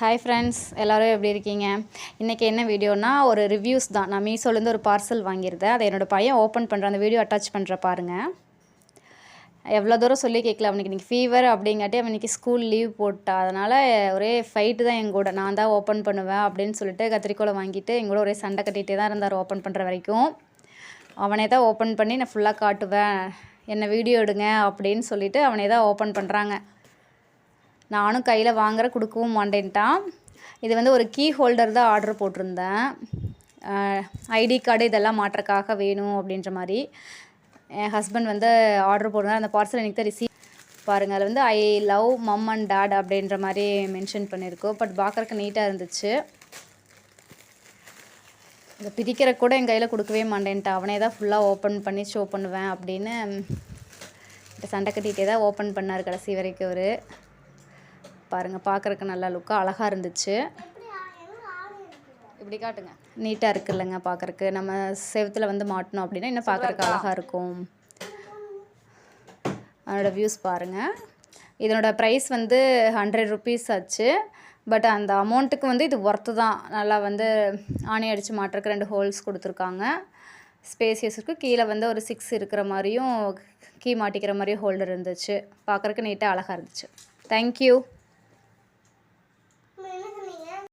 Hi friends எல்லோரும் எப்படி இருக்கீங்க? இன்றைக்கி என்ன வீடியோனா ஒரு ரிவ்யூஸ் தான். நான் மீஷோலேருந்து ஒரு பார்சல் வாங்கியிருந்தேன். அதை என்னோடய பையன் ஓப்பன் பண்ணுற அந்த வீடியோ அட்டாச் பண்ணுற பாருங்கள் எவ்வளோ தூரம் சொல்லி கேட்கல. அவனுக்கு இன்றைக்கி ஃபீவர் அப்படிங்காட்டி அவனுக்கு ஸ்கூல் லீவ் போட்டா. அதனால் ஒரே ஃபைட்டு தான் என் கூட. நான் தான் ஓப்பன் பண்ணுவேன் அப்படின்னு சொல்லிட்டு கத்திரிக்கோலை வாங்கிட்டு எங்கூட ஒரே சண்டை கட்டிகிட்டே தான் இருந்தார் ஓப்பன் பண்ணுற வரைக்கும். அவனே தான் ஓப்பன் பண்ணி நான் ஃபுல்லாக காட்டுவேன். என்னை வீடியோ எடுங்க அப்படின்னு சொல்லிவிட்டு அவனே தான் ஓப்பன் பண்ணுறாங்க நானும் கையில் வாங்குற கொடுக்கவும் மாட்டேன்ட்டான் இது வந்து ஒரு கீ ஹோல்டர் தான் ஆர்டர் போட்டிருந்தேன். ஐடி கார்டு இதெல்லாம் மாட்டுறக்காக வேணும் அப்படின்ற மாதிரி. என் ஹஸ்பண்ட் வந்து ஆர்டர் போடுறாரு அந்த பார்சல் எனக்கு தான் ரிசீவ் பாருங்கள் அதில் வந்து I love mum and dad அப்படின்ற மாதிரி மென்ஷன் பண்ணியிருக்கோம் பட் பார்க்குறக்கு நீட்டாக இருந்துச்சு. இதை பிரிக்கிற கூட என் கையில் கொடுக்கவே மாட்டேன்ட்டு. அவனே தான் ஃபுல்லாக ஓப்பன் பண்ணி ஷோ பண்ணுவேன் அப்படின்னு. சண்டை கட்டிகிட்டே தான் ஓப்பன் பண்ணார் கடைசி வரைக்கும் அவர். பாருங்கள் பார்க்குறக்கு நல்லா லுக்காக அழகாக இருந்துச்சு. இப்படி காட்டுங்க நீட்டாக இருக்குல்லங்க பார்க்குறக்கு நம்ம செவத்தில் வந்து மாட்டினோம் அப்படின்னா இன்னும் பார்க்குறக்கு அழகாக இருக்கும். அதனோட வியூஸ் பாருங்கள் இதனோட ப்ரைஸ் வந்து ஹண்ட்ரட் ருபீஸ் ஆச்சு. பட் அந்த அமௌண்ட்டுக்கு வந்து இது ஒர்த்து தான். நல்லா வந்து ஆணி அடித்து மாட்டுறக்கு ரெண்டு ஹோல்ஸ் கொடுத்துருக்காங்க. ஸ்பேசியஸுக்கு கீழே வந்து ஒரு சிக்ஸ் இருக்கிற மாதிரியும் கீ மாட்டிக்கிற மாதிரியும் ஹோல்டர் இருந்துச்சு. பார்க்குறக்கு நீட்டாக அழகாக இருந்துச்சு. தேங்க்யூ